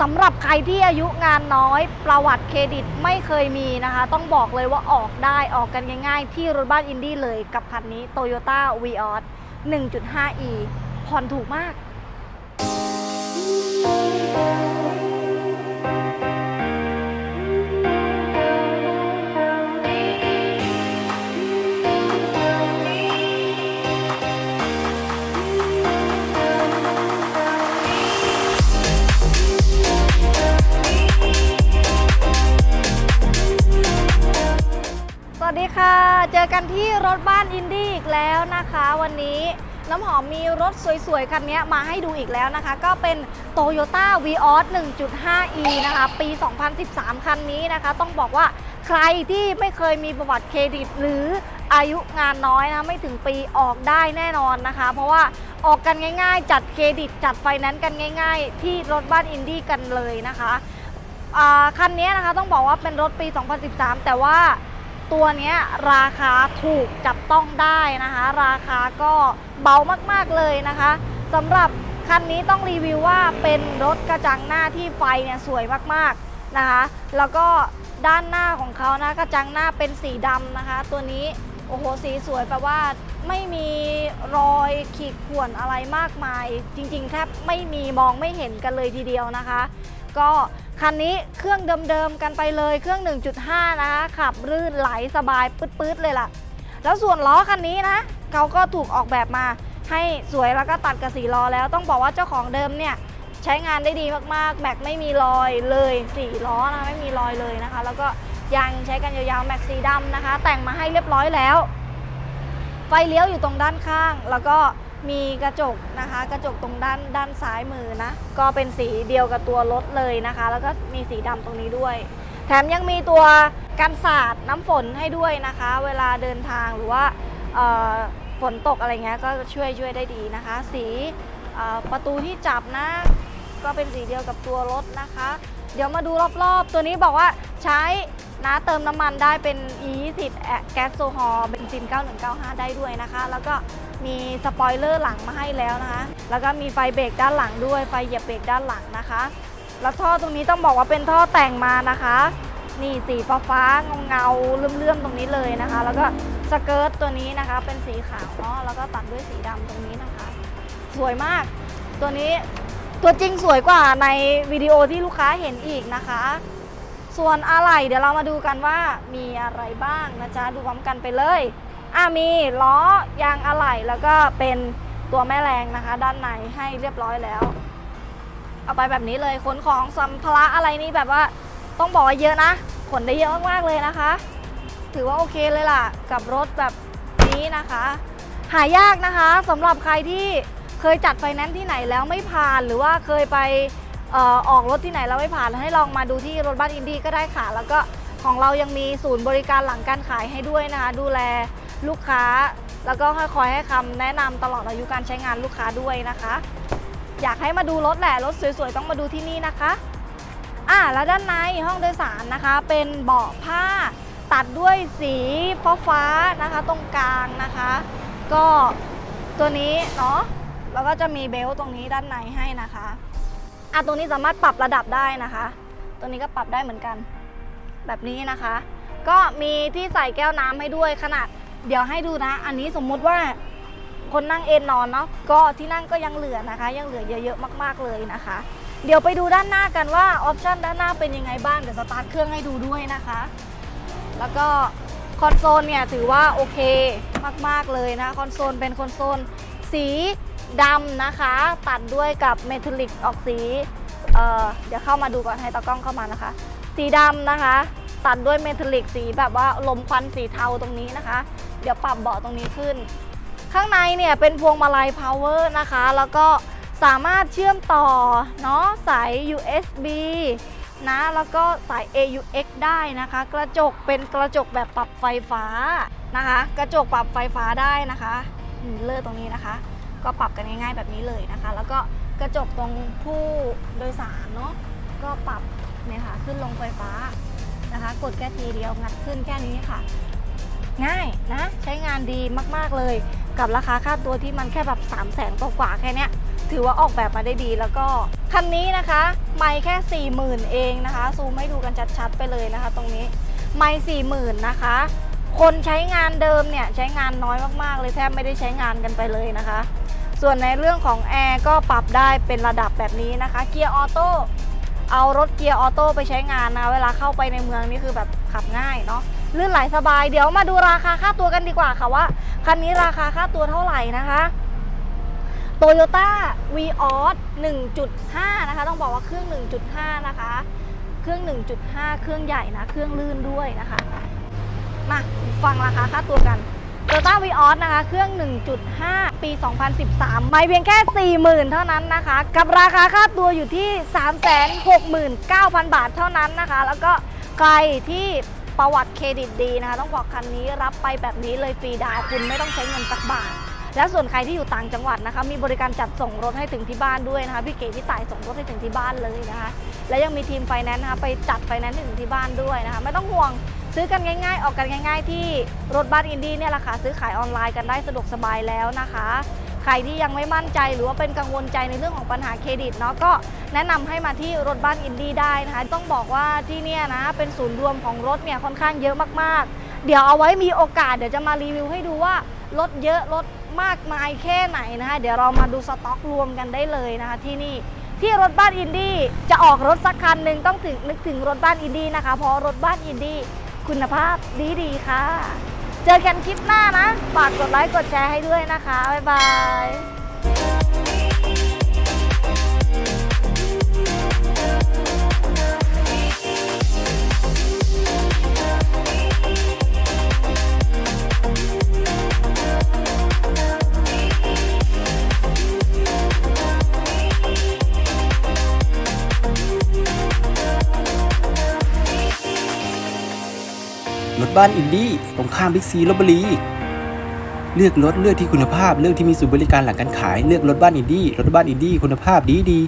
สำหรับใครที่อายุงานน้อยประวัติเครดิตไม่เคยมีนะคะ ต้องบอกเลยว่าออกได้ออกกันง่ายๆ ที่รถบ้านอินดี้เลยกับคันนี้ Toyota v ีออ 1.5e ผ่อนถูกมาก กันที่รถบ้านอินดี้อีกแล้วนะคะ วันนี้น้ำหอมมีรถสวยๆ คันนี้มาให้ดูอีกแล้วนะคะ ก็เป็น Toyota v ีออ 1.5e นะคะ ปี 2013 คันนี้นะคะ ต้องบอกว่าใครที่ไม่เคยมีประวัติเครดิต หรืออายุงานน้อยนะ ไม่ถึงปีออกได้แน่นอนนะคะ เพราะว่าออกกันง่ายๆ จัดเครดิต จัดไฟแนนซ์กันง่าย ๆ ที่รถบ้านอินดี้กันเลยนะคะคันนี้นะคะต้องบอกว่าเป็นรถปี 2013 แต่ว่า ตัวนี้ราคาถูกจับต้องได้นะคะ ราคาก็เบามากๆเลยนะคะสำหรับคันนี้ต้องรีวิวว่าเป็นรถกระจังหน้าที่ไฟเนี่ยสวยมากๆนะคะ แล้วก็ด้านหน้าของเขานะกระจังหน้าเป็นสีดำนะคะ ตัวนี้โอ้โหสีสวยแปลว่าไม่มีรอยขีดข่วนอะไรมากมาย จริงๆแทบไม่มีมองไม่เห็นกันเลยทีเดียวนะคะ ก็ คันนี้เครื่องเดิมๆกันไปเลยเครื่อง 1.5 นะคะ ขับรื่นไหลสบายปื๊ดๆเลยล่ะ แล้วส่วนล้อคันนี้นะเขาก็ถูกออกแบบมาให้สวยแล้วก็ตัดกับสีล้อแล้วต้องบอกว่าเจ้าของเดิมเนี่ยใช้งานได้ดีมากๆแม็กไม่มีรอยเลยสี่ล้อนะไม่มีรอยเลยนะคะ แล้วก็ยางใช้กันยาวๆแม็กสีดำนะคะ แต่งมาให้เรียบร้อยแล้ว ไฟเลี้ยวอยู่ตรงด้านข้างแล้วก็ มีกระจกนะคะ กระจกตรงด้านด้านซ้ายมือนะ ก็เป็นสีเดียวกับตัวรถเลยนะคะ แล้วก็มีสีดำตรงนี้ด้วย แถมยังมีตัวกันสาดน้ำฝนให้ด้วยนะคะ เวลาเดินทางหรือว่าฝนตกอะไรเงี้ยก็ช่วยช่วยได้ดีนะคะ สีประตูที่จับนะ ก็เป็นสีเดียวกับตัวรถนะคะ เดี๋ยวมาดูรอบๆ ตัวนี้บอกว่าใช้ นะเติมน้ำมันได้เป็น E20 แก๊สโซฮอล์เบนซิน 9195 ได้ด้วยนะคะ แล้วก็มีสปอยเลอร์หลังมาให้แล้วนะคะ แล้วก็มีไฟเบรกด้านหลังด้วย ไฟเหยียบเบรกด้านหลังนะคะ แล้วท่อตรงนี้ต้องบอกว่าเป็นท่อแต่งมานะคะ นี่สีฟ้าฟ้าๆเงาๆเลื่อมๆตรงนี้เลยนะคะ แล้วก็สเกิร์ตตัวนี้นะคะ เป็นสีขาวเนาะ แล้วก็ตัดด้วยสีดำตรงนี้นะคะ สวยมาก ตัวนี้ตัวจริงสวยกว่าในวิดีโอที่ลูกค้าเห็นอีกนะคะ ส่วนอะไหล่เดี๋ยวเรามาดูกันว่ามีอะไรบ้างนะจ๊ะดูพร้อมกันไปเลยอะมีล้อยางอะไหล่แล้วก็เป็นตัวแม่แรงนะคะ ด้านในให้เรียบร้อยแล้ว เอาไปแบบนี้เลยขนของสัมภาระอะไรนี่แบบว่าต้องบอกว่าเยอะนะขนได้เยอะมากๆเลยนะคะ ถือว่าโอเคเลยล่ะ กับรถแบบนี้นะคะ หายากนะคะสำหรับใครที่เคยจัดไฟแนนซ์ที่ไหนแล้วไม่ผ่านหรือว่าเคยไป ออกรถที่ไหนแล้วไม่ผ่านให้ลองมาดูที่รถบ้านอินดี้ก็ได้ค่ะ แล้วก็ของเรายังมีศูนย์บริการหลังการขายให้ด้วยนะคะ ดูแลลูกค้า แล้วก็คอยให้คำแนะนำตลอดอายุการใช้งานลูกค้าด้วยนะคะ อยากให้มาดูรถแหละรถสวยๆต้องมาดูที่นี่นะคะอ่าแล้วด้านในห้องโดยสารนะคะ เป็นเบาะผ้า ตัดด้วยสีฟ้าฟ้าๆนะคะ ตรงกลางนะคะ ก็ตัวนี้เนาะแล้วก็จะมีเบลต์ตรงนี้ด้านในให้นะคะ อะตรงนี้สามารถปรับระดับได้นะคะ ตัวนี้ก็ปรับได้เหมือนกัน แบบนี้นะคะ ก็มีที่ใส่แก้วน้ำให้ด้วยขนาด เดี๋ยวให้ดูนะ อันนี้สมมุติว่าคนนั่งเอนนอนเนาะก็ที่นั่งก็ยังเหลือนะคะ ยังเหลือเยอะๆมาก ๆเลยนะคะ เดี๋ยวไปดูด้านหน้ากันว่าออปชันด้านหน้าเป็นยังไงบ้างเดี๋ยวสตาร์ทเครื่องให้ดูด้วยนะคะ แล้วก็คอนโซลเนี่ยถือว่าโอเคมาก ๆเลยนะคอนโซลเป็นคอนโซลสี ดำนะคะ ตัดด้วยกับเมทัลลิกออกสีเเดี๋ยวเข้ามาดูก่อนให้ตากล้องเข้ามานะคะ สีดำนะคะ ตัดด้วยเมทัลลิกสีแบบว่าลมควันสีเทาตรงนี้นะคะ เดี๋ยวปรับเบาะตรงนี้ขึ้น ข้างในเนี่ยเป็นพวงมาลัย power นะคะ แล้วก็สามารถเชื่อมต่อเนาะสาย USB นะแล้วก็สาย AUX ได้นะคะ กระจกเป็นกระจกแบบปรับไฟฟ้านะคะ กระจกปรับไฟฟ้าได้นะคะเลอร์ตรงนี้นะคะ ก็ปรับกันง่ายๆแบบนี้เลยนะคะ แล้วก็กระจกตรงผู้โดยสารเนาะก็ปรับเนี่ยค่ะขึ้นลงไฟฟ้านะคะ กดแค่ทีเดียวงัดขึ้นแค่นี้ค่ะ ง่ายนะใช้งานดีมากๆเลย กับราคาค่าตัวที่มันแค่แบบ 3 0 0แสนกว่าๆแค่เนี้ยถือว่าออกแบบมาได้ดีแล้วก็คันนี้นะคะไม่แค่ 40,000 เองนะคะ ซูมให้ดูกันชัดๆไปเลยนะคะ ตรงนี้ไม่40,000นะคะ คนใช้งานเดิมเนี่ยใช้งานน้อยมากๆเลยแทบไม่ได้ใช้งานกันไปเลยนะคะ ส่วนในเรื่องของแอร์ก็ปรับได้เป็นระดับแบบนี้นะคะเกียร์ออโต้เอารถเกียร์ออโต้ไปใช้งานนะเวลาเข้าไปในเมืองนี่คือแบบขับง่ายเนาะลื่นไหลสบายเดี๋ยวมาดูราคาค่าตัวกันดีกว่าค่ะว่าคันนี้ราคาค่าตัวเท่าไหร่นะคะโตโยต้าวีออส1.5 นะคะ ต้องบอกว่าเครื่อง 1.5 นะคะ เครื่อง 1.5 เครื่องใหญ่นะ เครื่องลื่นด้วยนะคะ มาฟังราคาค่าตัวกัน โตโยต้าวีออสนะคะ เครื่อง 1.5 ปี 2013 ไม่เพียงแค่ 40,000 เท่านั้นนะคะ กับราคาค่าตัวอยู่ที่ 369,000 บาทเท่านั้นนะคะ แล้วก็ใครที่ประวัติเครดิตดีนะคะ ต้องบอกคันนี้รับไปแบบนี้เลยฟรีดาวคุณไม่ต้องใช้เงินสักบาท และส่วนใครที่อยู่ต่างจังหวัดนะคะ มีบริการจัดส่งรถให้ถึงที่บ้านด้วยนะคะ พี่เก๋พี่ต่ายส่งรถให้ถึงที่บ้านเลยนะคะ และยังมีทีมไฟแนนซ์นะคะไปจัดไฟแนนซ์ให้ถึงที่บ้านด้วยนะคะ ไม่ต้องห่วง ซื้อกันง่ายๆ ออกกันง่าย ๆ ที่รถบ้านอินดี้เนี่ยแหละค่ะซื้อขายออนไลน์กันได้สะดวกสบายแล้วนะคะใครที่ยังไม่มั่นใจหรือว่าเป็นกังวลใจในเรื่องของปัญหาเครดิตเนาะก็แนะนำให้มาที่รถบ้านอินดี้ได้นะคะ ต้องบอกว่าที่เนี่ยนะเป็นศูนย์รวมของรถเนี่ยค่อนข้างเยอะมากๆ เดี๋ยวเอาไว้มีโอกาสเดี๋ยวจะมารีวิวให้ดูว่ารถเยอะรถมากมายแค่ไหนนะคะ เดี๋ยวเรามาดูสต็อกรวมกันได้เลยนะคะที่นี่ที่รถบ้านอินดี้จะออกรถสักคันหนึ่งต้องถึงนึกถึงรถบ้านอินดี้นะคะ เพราะรถบ้านอินดี้ คุณภาพดีๆค่ะ เจอกันคลิปหน้านะ ฝากกดไลค์กดแชร์ให้ด้วยนะคะ บ๊ายบาย รถบ้านอินดี้ตรงข้ามบิ๊กซีลบบุรี เลือกรถเลือกที่คุณภาพ เลือกที่มีศูนย์บริการหลังการขาย เลือกรถบ้านอินดี้ รถบ้านอินดี้คุณภาพดีดี